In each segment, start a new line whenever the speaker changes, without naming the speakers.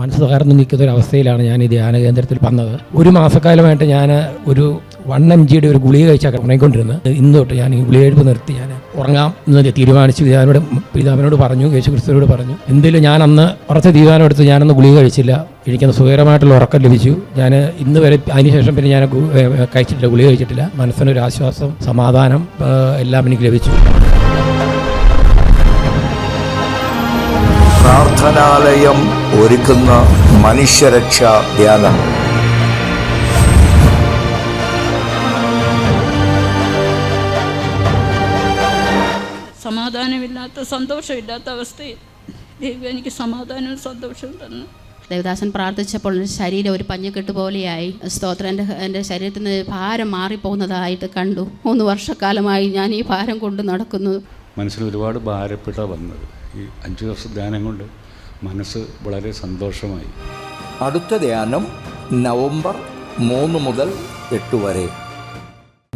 മനസ്സ് തകർന്നു നിൽക്കുന്ന ഒരു അവസ്ഥയിലാണ് ഞാൻ ഈ ധ്യാന കേന്ദ്രത്തിൽ വന്നത്. ഒരു മാസക്കാലമായിട്ട് ഞാൻ ഒരു വൺ എം ജിയുടെ ഒരു ഗുളിക കഴിച്ചാൽ ഉണങ്ങിക്കൊണ്ടിരുന്നത് ഇന്ന് തൊട്ട് ഞാൻ ഈ ഗുളിക എഴുപ്പ് നിർത്തി. ഞാൻ ഉറങ്ങാം എന്ന് തീരുമാനിച്ചു. പിതാവിനോട് പിതാവിനോട് പറഞ്ഞു യേശു ക്രിസ്തുവിനോട് പറഞ്ഞു. എന്തെങ്കിലും ഞാൻ അന്ന് ഉറച്ച തീരുമാനം എടുത്ത് ഞാനന്ന് ഗുളിക കഴിച്ചില്ല. എനിക്കന്ന് സുഖകരമായിട്ടുള്ള ഉറക്കം ലഭിച്ചു. ഞാൻ ഇന്ന് വരെ അതിനുശേഷം പിന്നെ ഞാൻ കഴിച്ചിട്ടില്ല ഗുളിക കഴിച്ചിട്ടില്ല. മനസ്സിനൊരു ആശ്വാസം സമാധാനം എല്ലാം എനിക്ക് ലഭിച്ചു.
പ്രാർത്ഥനാലയം ഒരുക്കുന്ന മനുഷ്യരക്ഷാ ധ്യാനം
സമാധാനമില്ലാത്ത സന്തോഷമില്ലാത്ത അവസ്ഥയിൽ ദൈവം എനിക്ക് സമാധാനവും സന്തോഷവും തന്നു
ദേവദാസൻ പ്രാർത്ഥിച്ചപ്പോൾ എന്റെ ശരീരം ഒരു പഞ്ഞക്കെട്ട് പോലെയായി സ്തോത്രം എന്റെ എന്റെ ശരീരത്തിൽ നിന്ന് ഭാരം മാറിപ്പോകുന്നതായിട്ട് കണ്ടു മൂന്ന് വർഷക്കാലമായി ഞാൻ ഈ ഭാരം കൊണ്ട് നടക്കുന്നു
മനസ്സിൽ ഒരുപാട് ഭാരപ്പെട്ട വന്നത് ഈ അഞ്ച് ദിവസം ധ്യാനം കൊണ്ട് മനസ്സ് വളരെ സന്തോഷമായി.
അടുത്ത ധ്യാനം നവംബർ മൂന്ന് മുതൽ എട്ട് വരെ.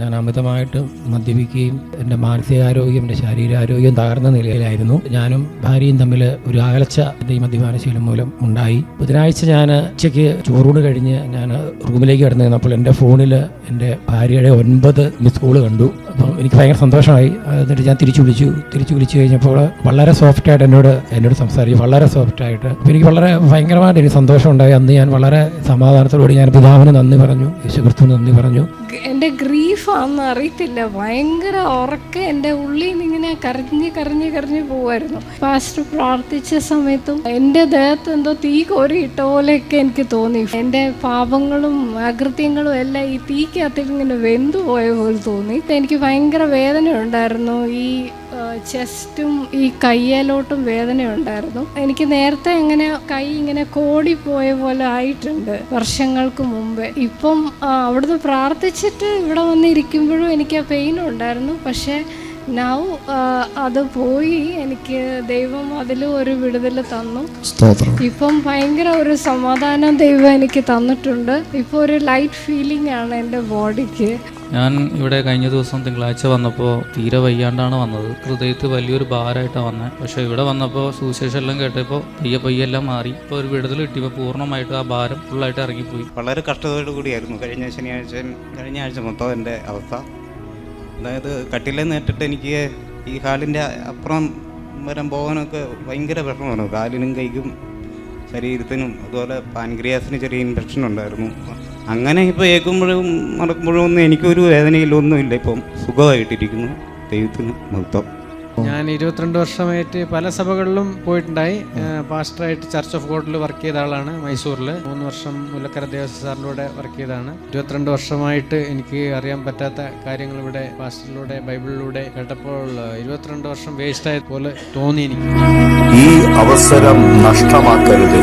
ഞാൻ അമിതമായിട്ട് മദ്യപിക്കുകയും എന്റെ മാനസികാരോഗ്യം എന്റെ ശാരീരാരോഗ്യം തകർന്ന നിലയിലായിരുന്നു. ഞാനും ഭാര്യയും തമ്മിൽ ഒരു അകലച്ച എന്റെ ഈ മദ്യപാനശീലം മൂലം ഉണ്ടായി. ബുധനാഴ്ച ഞാൻ ഉച്ചയ്ക്ക് ചോറൂണ് കഴിഞ്ഞ് ഞാൻ റൂമിലേക്ക് കിടന്നു നിന്നപ്പോൾ എന്റെ ഫോണിൽ എന്റെ ഭാര്യയുടെ ഒൻപത് മിസ് കോൾ കണ്ടു. അപ്പം എനിക്ക് ഭയങ്കര സന്തോഷമായി. എന്നിട്ട് ഞാൻ തിരിച്ചു വിളിച്ചു. തിരിച്ചു വിളിച്ചു കഴിഞ്ഞപ്പോൾ വളരെ സോഫ്റ്റായിട്ട് എന്നോട് എന്നോട് സംസാരിച്ചു. വളരെ സോഫ്റ്റായിട്ട് അപ്പോൾ എനിക്ക് വളരെ ഭയങ്കരമായിട്ട് എനിക്ക് സന്തോഷമുണ്ടായി. അന്ന് ഞാൻ വളരെ സമാധാനത്തോടുകൂടി ഞാൻ പിതാവിന് നന്ദി പറഞ്ഞു. യേശുക്രിസ്തുവിന് നന്ദി പറഞ്ഞു.
എന്റെ ഗ്രീഫാന്ന് അറിയത്തില്ല. ഭയങ്കര ഉറക്കം എന്റെ ഉള്ളിൽ നിന്ന് ഇങ്ങനെ കരഞ്ഞ് കരഞ്ഞ് കരഞ്ഞ് പോവായിരുന്നു. പാസ്റ്റർ പ്രാർത്ഥിച്ച സമയത്തും എന്റെ ദേഹത്ത് എന്തോ തീ കോരിയിട്ട പോലെയൊക്കെ എനിക്ക് തോന്നി. എന്റെ പാപങ്ങളും അകൃത്യങ്ങളും എല്ലാം ഈ തീക്കകത്തേക്ക് ഇങ്ങനെ വെന്തു പോയ പോലെ തോന്നി. എനിക്ക് ഭയങ്കര വേദന ഉണ്ടായിരുന്നു ഈ ചെസ്റ്റും ഈ കയ്യേലോട്ടും വേദന ഉണ്ടായിരുന്നു എനിക്ക് നേരത്തെ ഇങ്ങനെ കൈ ഇങ്ങനെ കോടി പോയ പോലെ ആയിട്ടുണ്ട് വർഷങ്ങൾക്ക് മുമ്പേ. ഇപ്പം അവിടുന്ന് പ്രാർത്ഥിച്ചിട്ട് ഇവിടെ വന്നിരിക്കുമ്പോഴും എനിക്ക് ആ പെയിൻ ഉണ്ടായിരുന്നു. പക്ഷേ നൗ അത് പോയി. എനിക്ക് ദൈവം അതിൽ ഒരു വിടുതൽ തന്നു. ഇപ്പം ഭയങ്കര ഒരു സമാധാനം ദൈവം എനിക്ക് തന്നിട്ടുണ്ട്. ഇപ്പോൾ ഒരു ലൈറ്റ് ഫീലിംഗ് ആണ് എന്റെ ബോഡിക്ക്
ഞാൻ ഇവിടെ കഴിഞ്ഞ ദിവസം തിങ്കളാഴ്ച വന്നപ്പോൾ തീരെ വയ്യാണ്ടാണ് വന്നത്. ഹൃദയത്തിൽ വലിയൊരു ഭാരമായിട്ടാണ് വന്നത് പക്ഷേ ഇവിടെ വന്നപ്പോൾ സുവിശേഷം എല്ലാം കേട്ടപ്പോൾ പയ്യെ പയ്യെ എല്ലാം മാറി. ഇപ്പോൾ ഒരു വിടുതൽ കിട്ടിയപ്പോൾ പൂർണമായിട്ട് ആ ഭാരം ഫുള്ളായിട്ട് ഇറങ്ങിപ്പോയി.
വളരെ കഷ്ടതയോടു കൂടിയായിരുന്നു കഴിഞ്ഞ ശനിയാഴ്ച കഴിഞ്ഞ ആഴ്ച മൊത്തം എന്റെ അവസ്ഥ. അതായത് കട്ടിലെ നേട്ടിട്ട് എനിക്ക് ഈ കാലിന്റെ അപ്പുറം വരം പോകാനൊക്കെ ഭയങ്കര വിഷമമാണ് കാലിനും കൈക്കും ശരീരത്തിനും അതുപോലെ പാൻക്രിയാസിന് ചെറിയ ഇൻഫെക്ഷൻ ഉണ്ടായിരുന്നു. അങ്ങനെ ഇപ്പോൾ ഏൽക്കുമ്പോഴും നടക്കുമ്പോഴും ഒന്നും എനിക്കൊരു വേദനയില്ല ഒന്നുമില്ല. ഇപ്പം സുഖമായിട്ടിരിക്കുന്നു ദൈവത്തിന് മഹത്വം.
ഞാൻ ഇരുപത്തിരണ്ട് വർഷമായിട്ട് പല സഭകളിലും പോയിട്ടുണ്ടായി. പാസ്റ്ററായിട്ട് ചർച്ച് ഓഫ് ഗോഡിൽ വർക്ക് ചെയ്ത ആളാണ് മൈസൂരിൽ മൂന്ന് വർഷം മുല്ലക്കര ദേവസ്വസാറിലൂടെ വർക്ക് ചെയ്തതാണ്. ഇരുപത്തിരണ്ട് വർഷമായിട്ട് എനിക്ക് അറിയാൻ പറ്റാത്ത കാര്യങ്ങൾ ഇവിടെ പാസ്റ്ററിലൂടെ ബൈബിളിലൂടെ കേട്ടപ്പോൾ ഇരുപത്തിരണ്ട് വർഷം വേസ്റ്റ് ആയത് പോലെ തോന്നി എനിക്ക്.
ഈ അവസരം നഷ്ടമാക്കരുത്.